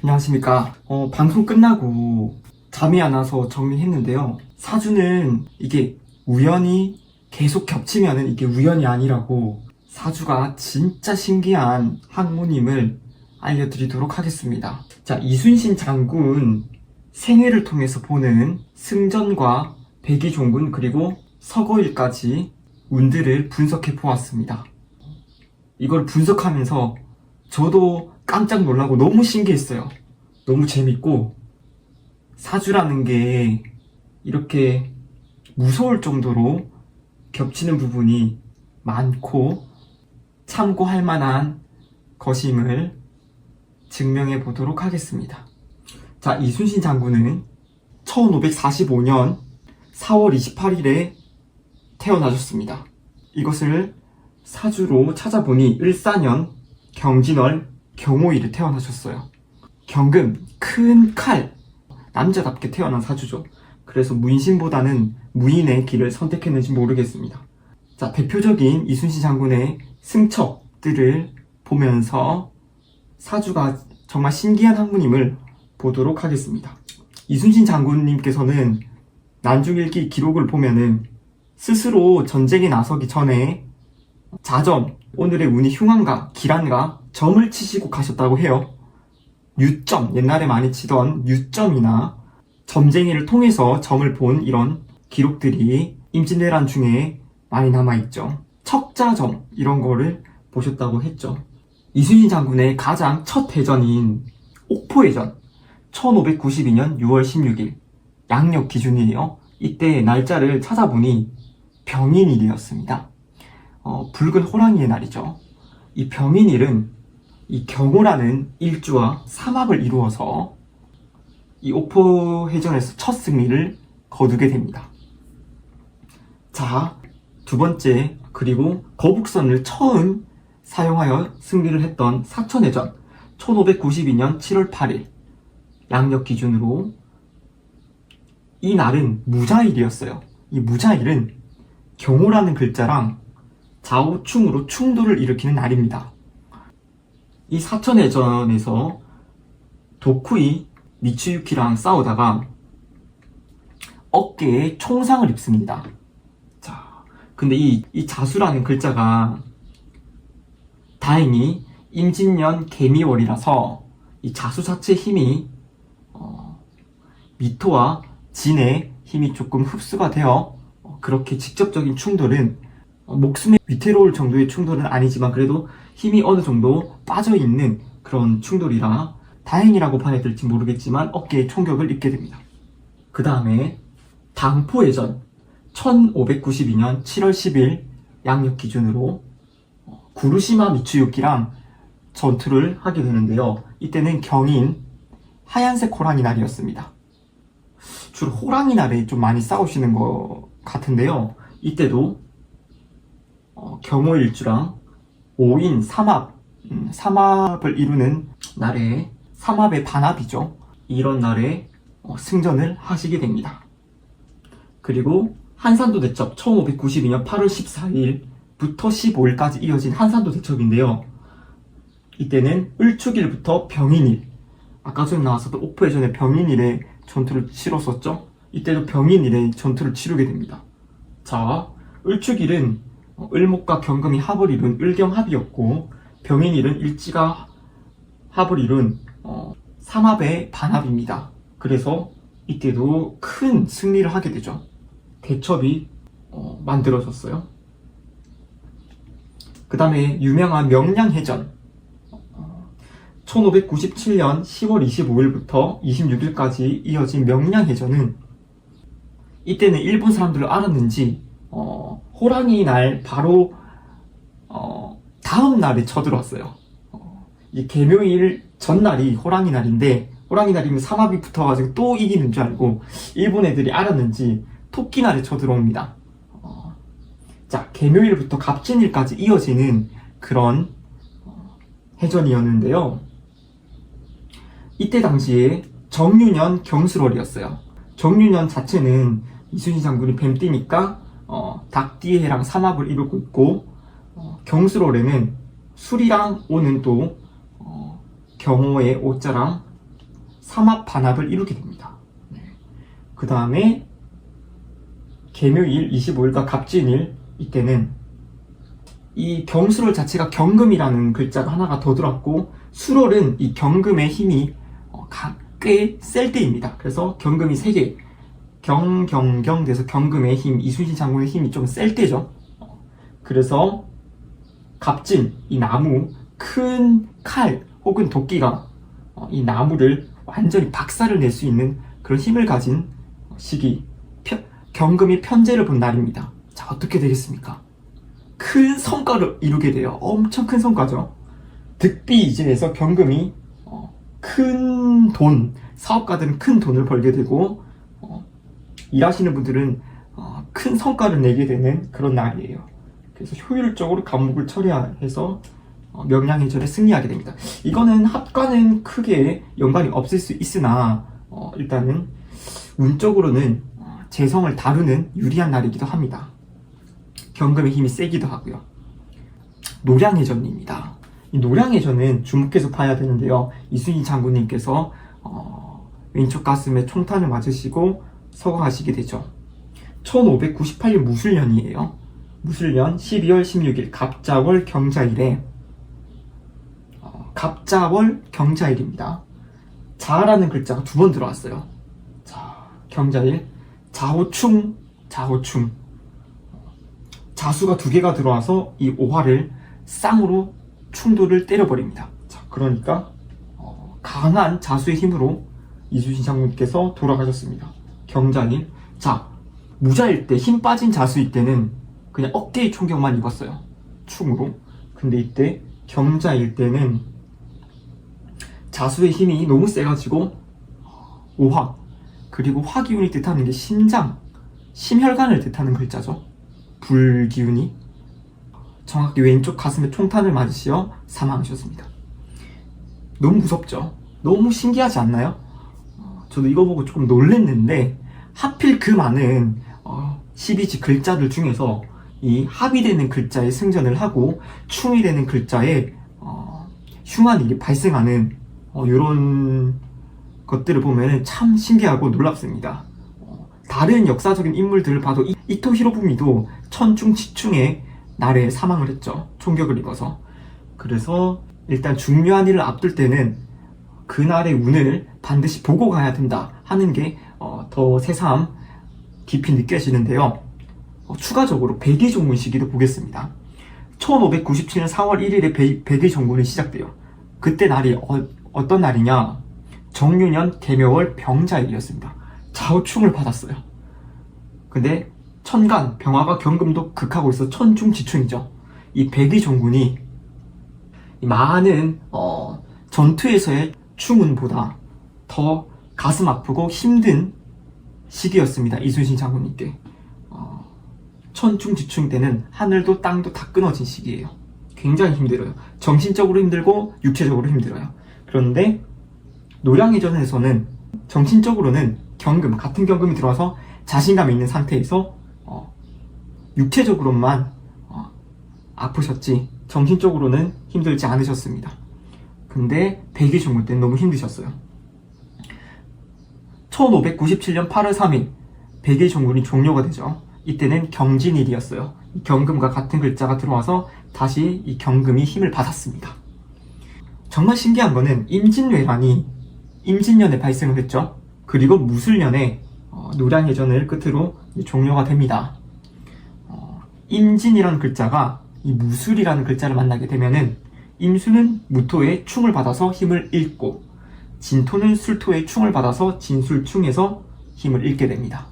안녕하십니까. 어, 방송 끝나고 잠이 안 와서 정리했는데요. 사주는 이게 우연히 계속 겹치면은 이게 우연이 아니라고 사주가 진짜 신기한 학모님을 알려드리도록 하겠습니다. 자, 이순신 장군 생애를 통해서 보는 승전과 백이종군 그리고 서거일까지 운들을 분석해 보았습니다. 이걸 분석하면서 저도 깜짝 놀라고 너무 신기했어요. 너무 재밌고 사주라는 게 이렇게 무서울 정도로 겹치는 부분이 많고 참고할 만한 것임을 증명해 보도록 하겠습니다. 자, 이순신 장군은 1545년 4월 28일에 태어나셨습니다. 이것을 사주로 찾아보니 을사년 경진월 경호일에 태어나셨어요. 경금, 큰 칼, 남자답게 태어난 사주죠. 그래서 문신보다는 무인의 길을 선택했는지 모르겠습니다. 자, 대표적인 이순신 장군의 승척들을 보면서 사주가 정말 신기한 학문임을 보도록 하겠습니다. 이순신 장군님께서는 난중일기 기록을 보면은 스스로 전쟁에 나서기 전에 자점, 오늘의 운이 흉한가, 길한가, 점을 치시고 가셨다고 해요. 유점, 옛날에 많이 치던 유점이나 점쟁이를 통해서 점을 본 이런 기록들이 임진왜란 중에 많이 남아있죠. 척자점, 이런 거를 보셨다고 했죠. 이순신 장군의 가장 첫 대전인 옥포해전, 1592년 6월 16일, 양력 기준이에요. 이때 날짜를 찾아보니 병인일이었습니다. 어, 붉은 호랑이의 날이죠. 이 병인일은 이 경호라는 일주와 삼합을 이루어서 이 옥포해전에서 첫 승리를 거두게 됩니다. 자, 두 번째, 그리고 거북선을 처음 사용하여 승리를 했던 사천해전 1592년 7월 8일 양력 기준으로 이 날은 무자일이었어요. 이 무자일은 경호라는 글자랑 좌우충으로 충돌을 일으키는 날입니다. 이 사천해전에서 도쿠이 미츠유키랑 싸우다가 어깨에 총상을 입습니다. 자, 근데 이, 이 자수라는 글자가 다행히 임진년 개미월이라서 이 자수 자체 힘이 어, 미토와 진의 힘이 조금 흡수가 되어 어, 그렇게 직접적인 충돌은 어, 목숨에 위태로울 정도의 충돌은 아니지만 그래도 힘이 어느 정도 빠져 있는 그런 충돌이라 다행이라고 봐야 될지 모르겠지만 어깨에 총격을 입게 됩니다. 그 다음에 당포예전 1592년 7월 10일 양력 기준으로 어, 구루시마 미츠유키랑 전투를 하게 되는데요. 이때는 경인 하얀색 호랑이 날이었습니다. 주로 호랑이 날에 좀 많이 싸우시는 것 같은데요. 이때도 어, 경호일주랑 5인 삼합, 음, 삼합을 이루는 날에 삼합의 반합이죠. 이런 날에 어, 승전을 하시게 됩니다. 그리고 한산도 대첩 1592년 8월 14일부터 15일까지 이어진 한산도 대첩인데요. 이때는 을축일부터 병인일, 아까 전에 나왔었던 옥포해전에 병인일에 전투를 치렀었죠. 이때도 병인일에 전투를 치르게 됩니다. 자, 을축일은 어, 을목과 경금이 합을 이룬 을경합이었고 병인일은 일지가 합을 이룬 어, 삼합의 반합입니다. 그래서 이때도 큰 승리를 하게 되죠. 대첩이 어, 만들어졌어요. 그 다음에 유명한 명량해전 1597년 10월 25일부터 26일까지 이어진 명량해전은 이때는 일본 사람들을 알았는지 어, 호랑이 날 바로 어, 다음 날에 쳐들어왔어요. 어, 이 개묘일 전날이 호랑이 날인데 호랑이 날이면 삼합이 붙어가지고 또 이기는 줄 알고 일본 애들이 알았는지 토끼 날에 쳐들어옵니다. 어, 자 개묘일부터 갑진일까지 이어지는 그런 어, 해전이었는데요. 이때 당시에 정유년 경술월이었어요. 정유년 자체는 이순신 장군이 뱀띠니까 어, 닭띠해랑 삼합을 이루고 있고 어, 경술월에는 술이랑 오는 또 어, 경호의 오자랑 삼합 반합을 이루게 됩니다. 그 다음에 개묘일 25일과 갑진일 이때는 이 경수롤 자체가 경금이라는 글자가 하나가 더 들어왔고 수롤은 이 경금의 힘이 어, 가- 꽤셀 때입니다. 그래서 경금이 3개 경경경 돼서 경금의 힘 이순신 장군의 힘이 좀 셀 때죠. 어, 그래서 갑진 이 나무 큰 칼 혹은 도끼가 어, 이 나무를 완전히 박살을 낼 수 있는 그런 힘을 가진 시기 편- 경금이 편제를 본 날입니다. 자 어떻게 되겠습니까? 큰 성과를 이루게 돼요. 엄청 큰 성과죠. 득비 이진에서 경금이 어, 큰 돈, 사업가들은 큰 돈을 벌게 되고 어, 일하시는 분들은 어, 큰 성과를 내게 되는 그런 날이에요. 그래서 효율적으로 감목을 처리해서 어, 명량해전에 승리하게 됩니다. 이거는 합과는 크게 연관이 없을 수 있으나 어, 일단은 운적으로는 어, 재성을 다루는 유리한 날이기도 합니다. 경금의 힘이 세기도 하고요. 노량해전입니다. 이 노량해전은 주목해서 봐야 되는데요. 이순희 장군님께서 어, 왼쪽 가슴에 총탄을 맞으시고 서거하시게 되죠. 1598년 무술년이에요. 무술년 12월 16일 갑자월 경자일에 어, 갑자월 경자일입니다. 자라는 글자가 두 번 들어왔어요. 자, 경자일 자호충 자호충 자수가 두 개가 들어와서 이 오화를 쌍으로 충돌을 때려버립니다. 자, 그러니까 어, 강한 자수의 힘으로 이순신 장군께서 돌아가셨습니다. 경자일 자 무자일 때 힘 빠진 자수일 때는 그냥 어깨에 총격만 입었어요. 충으로. 근데 이때 경자일 때는 자수의 힘이 너무 세가지고 오화 그리고 화기운이 뜻하는 게 심장, 심혈관을 뜻하는 글자죠. 불기운이 정확히 왼쪽 가슴에 총탄을 맞으시어 사망하셨습니다. 너무 무섭죠? 너무 신기하지 않나요? 어, 저도 이거 보고 조금 놀랬는데 하필 그 많은 어, 12지 글자들 중에서 이 합의되는 글자에 승전을 하고 충이 되는 글자에 어, 흉한 일이 발생하는 이런 것들을 보면 참 신기하고 놀랍습니다. 어, 다른 역사적인 인물들을 봐도 이- 이토 히로부미도 천중 치충의 날에 사망을 했죠. 총격을 입어서. 그래서 일단 중요한 일을 앞둘 때는 그날의 운을 반드시 보고 가야 된다 하는 게더 새삼 깊이 느껴지는데요. 어, 추가적으로 백의종군 시기도 보겠습니다. 1597년 4월 1일에 백- 백의종군이 시작돼요. 그때 날이 어, 떤 날이냐? 정유년 개묘월 병자일이었습니다. 자우충을 받았어요. 근데 천간, 병화가 경금도 극하고 있어 천중지충이죠. 이 백의종군이 이 많은 어, 전투에서의 충운보다 더 가슴 아프고 힘든 시기였습니다. 이순신 장군님께. 어, 천중지충 때는 하늘도 땅도 다 끊어진 시기예요. 굉장히 힘들어요. 정신적으로 힘들고 육체적으로 힘들어요. 그런데 노량해전에서는 정신적으로는 경금, 같은 경금이 들어와서 자신감 있는 상태에서 어, 육체적으로만 어, 아프셨지 정신적으로는 힘들지 않으셨습니다. 근데 백의종군 때는 너무 힘드셨어요. 1597년 8월 3일 백의종군이 종료가 되죠. 이때는 경진일이었어요. 이 경금과 같은 글자가 들어와서 다시 이 경금이 힘을 받았습니다. 정말 신기한 거는 임진왜란이 임진년에 발생을 했죠. 그리고 무술년에 어, 노량해전을 끝으로 종료가 됩니다. 어, 임진이라는 글자가 이 무술이라는 글자를 만나게 되면은 임수는 무토의 충을 받아서 힘을 잃고 진토는 술토의 충을 받아서 진술충에서 힘을 잃게 됩니다.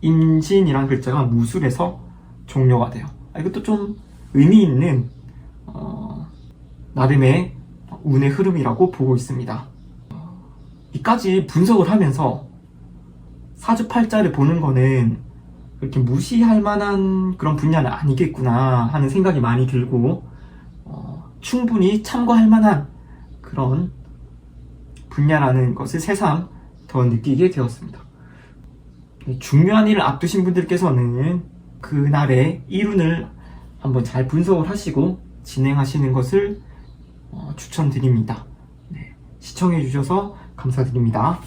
임진이라는 글자가 무술에서 종료가 돼요. 아, 이것도 좀 의미 있는 어, 나름의 운의 흐름이라고 보고 있습니다. 어, 이까지 분석을 하면서 사주팔자를 보는 거는 그렇게 무시할 만한 그런 분야는 아니겠구나 하는 생각이 많이 들고 어, 충분히 참고할 만한 그런 분야라는 것을 새삼 더 느끼게 되었습니다. 중요한 일을 앞두신 분들께서는 그날의 일운을 한번 잘 분석을 하시고 진행하시는 것을 어, 추천드립니다. 네, 시청해 주셔서 감사드립니다.